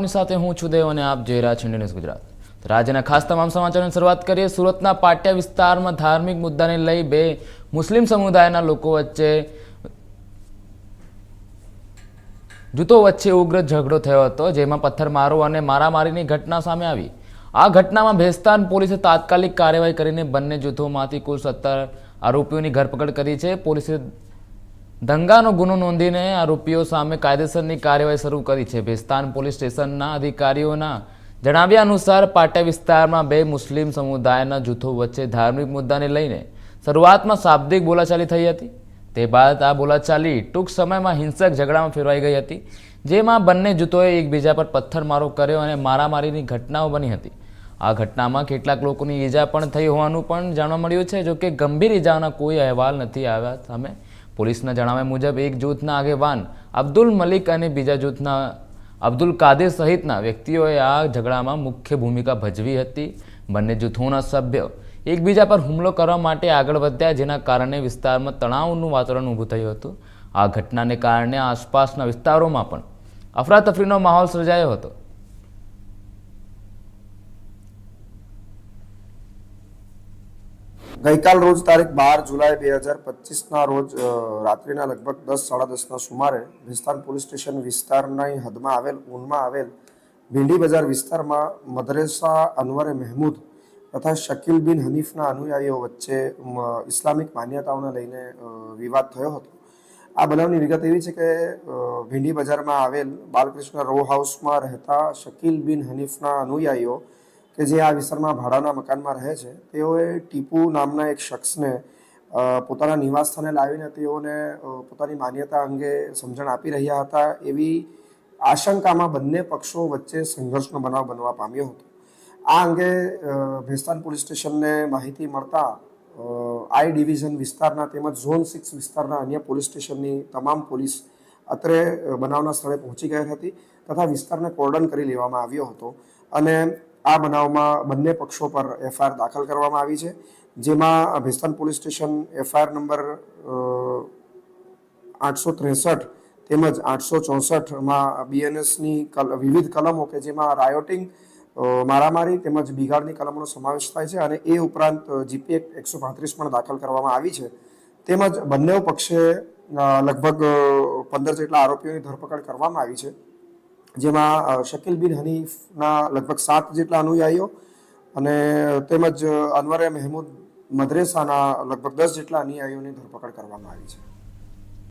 આપની સાથે હું છું દેવ અને આપ જોઈ રહ્યા છો ઇન્ડિયન ગુજરાત. રાજ્યના ખાસ તમામ સમાચારોની શરૂઆત કરીએ. સુરતના પાટિયા વિસ્તારમાં ધાર્મિક મુદ્દાને લઈ બે મુસ્લિમ સમુદાયના લોકો વચ્ચે જૂથો વચ્ચે ઉગ્ર ઝઘડો થયો હતો, જેમાં પથ્થરમારો અને મારામારીની ઘટના સામે આવી. આ ઘટનામાં ભેસ્તાન પોલીસે તાત્કાલિક કાર્યવાહી કરીને બંને જૂથોમાંથી કુલ સત્તર આરોપીઓની ધરપકડ કરી છે. પોલીસે દંગાનો ગુનો નોંધીને આરોપીઓ સામે કાયદેસરની કાર્યવાહી શરૂ કરી છે. ભેસ્તાન પોલીસ સ્ટેશનના અધિકારીઓના જણાવ્યા અનુસાર પાટિયા વિસ્તારમાં બે મુસ્લિમ સમુદાયના જૂથો વચ્ચે ધાર્મિક મુદ્દાને લઈને શરૂઆતમાં શાબ્દિક બોલાચાલી થઈ હતી. તે બાદ આ બોલાચાલી ટૂંક સમયમાં હિંસક ઝઘડામાં ફેરવાઈ ગઈ હતી, જેમાં બંને જૂથોએ એકબીજા પર પથ્થરમારો કર્યો અને મારામારીની ઘટનાઓ બની હતી. આ ઘટનામાં કેટલાક લોકોની ઈજા પણ થઈ હોવાનું પણ જાણવા મળ્યું છે, જોકે ગંભીર ઈજાના કોઈ અહેવાલ નથી આવ્યા સામે પોલીસના જણાવ્યા મુજબ, એક જૂથના આગેવાન અબ્દુલ મલિક અને બીજા જૂથના અબ્દુલ કાદિર સહિતના વ્યક્તિઓએ આ ઝઘડામાં મુખ્ય ભૂમિકા ભજવી હતી. બંને જૂથોના સભ્યો એકબીજા પર હુમલો કરવા માટે આગળ વધ્યા, જેના કારણે વિસ્તારમાં તણાવનું વાતાવરણ ઊભું થયું હતું. આ ઘટનાને કારણે આસપાસના વિસ્તારોમાં પણ અફરાતફરીનો માહોલ સર્જાયો હતો. ગઈકાલ રોજ તારીખ બાર જુલાઈ બે હજાર પચીસના રોજ રાત્રિના લગભગ દસ, સાડા દસના સુમારે વિસ્તાર પોલીસ સ્ટેશન વિસ્તારની હદમાં આવેલ, ઊનમાં આવેલ ભીંડી બજાર વિસ્તારમાં મદરેસા અનવરે મહેમૂદ તથા શકીલ બિન હનીફના અનુયાયીઓ વચ્ચે ઇસ્લામિક માન્યતાઓને લઈને વિવાદ થયો હતો. આ બનાવની વિગત એવી છે કે ભીંડી બજારમાં આવેલ બાલકૃષ્ણ રો હાઉસમાં રહેતા શકીલ બિન હનીફના અનુયાયીઓ કે જે આ વિસ્તારમાં ભાડાના મકાનમાં રહે છે, તેઓએ ટીપુ નામના એક શખ્સને પોતાના નિવાસ સ્થાને લાવીને તેઓને પોતાની માન્યતા અંગે સમજણ આપી રહ્યા હતા એવી આશંકામાં બંને પક્ષો વચ્ચે સંઘર્ષનો બનાવ બનવા પામ્યો હતો. આ અંગે ભેસ્તાન પોલીસ સ્ટેશનને માહિતી મળતા આઈ ડિવિઝન વિસ્તારના તેમજ ઝોન સિક્સ વિસ્તારના અન્ય પોલીસ સ્ટેશનની તમામ પોલીસ અત્રે બનાવના સ્થળે પહોંચી ગઈ હતી તથા વિસ્તારને કોર્ડન કરી લેવામાં આવ્યો હતો. અને આ બનાવમાં બંને પક્ષો પર એફઆઈઆર દાખલ કરવામાં આવી છે, જેમાં Bhestan police station FIR number આઠસો ત્રેસઠ તેમજ આઠસો ચોસઠમાં બીએનએસની વિવિધ કલમો કે જેમાં રાયોટિંગ મારામારી તેમજ બિગાડની કલમોનો સમાવેશ થાય છે અને એ ઉપરાંત જીપી એકસો પાંત્રીસ પણ દાખલ કરવામાં આવી છે. તેમજ બંને પક્ષે લગભગ પંદર જેટલા આરોપીઓની ધરપકડ કરવામાં આવી છે. જેમાં શકીલ બિન હનીફના લગભગ સાત જેટલા અનુયાયીઓ અને તેમજ અનવરે મહેમૂદ મદ્રેસાના લગભગ દસ જેટલા અનુયાયીઓની ધરપકડ કરવામાં આવી છે.